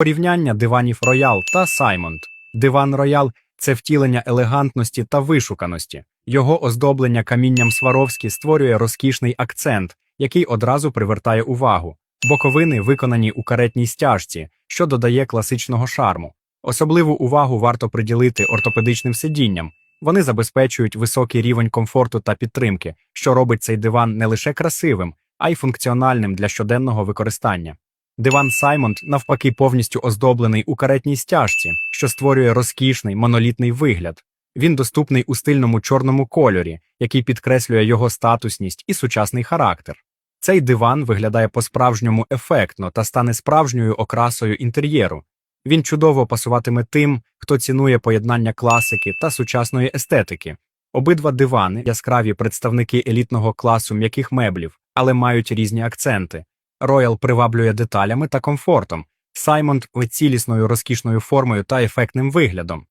Порівняння диванів Роял та Саймонд. Диван Роял це втілення елегантності та вишуканості. Його оздоблення камінням Сваровські створює розкішний акцент, який одразу привертає увагу. Боковини виконані у каретній стяжці, що додає класичного шарму. Особливу увагу варто приділити ортопедичним сидінням. Вони забезпечують високий рівень комфорту та підтримки, що робить цей диван не лише красивим, а й функціональним для щоденного використання. Диван Саймонд, навпаки, повністю оздоблений у каретній стяжці, що створює розкішний монолітний вигляд. Він доступний у стильному чорному кольорі, який підкреслює його статусність і сучасний характер. Цей диван виглядає по-справжньому ефектно та стане справжньою окрасою інтер'єру. Він чудово пасуватиме тим, хто цінує поєднання класики та сучасної естетики. Обидва дивани яскраві представники елітного класу м'яких меблів, але мають різні акценти. Роял приваблює деталями та комфортом, Саймонд цілісною розкішною формою та ефектним виглядом.